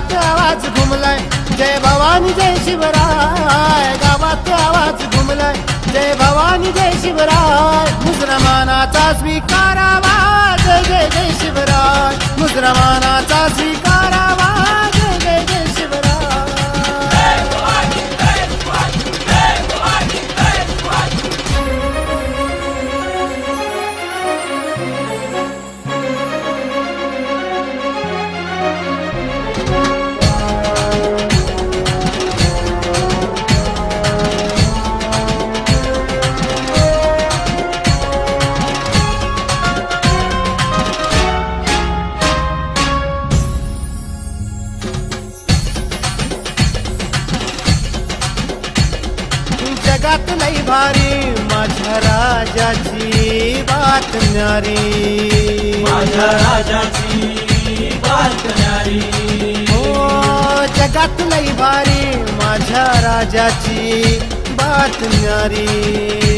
गावात आवाज घुमलाय. जय भवानी जय शिवराय. गावात आवाज घुमलाय. जय भवानी जय शिवराय. मुसलमानाचा स्वीकारावा. जय जय जय शिवराय. मुसलमानाचा स्वीकारावा जगात लई भारी। माझ्या राजाची बात न्यारी। माझ्या राजाची बात न्यारी। हो जगत लई भारी। माझ्या राजाची बात न्यारी।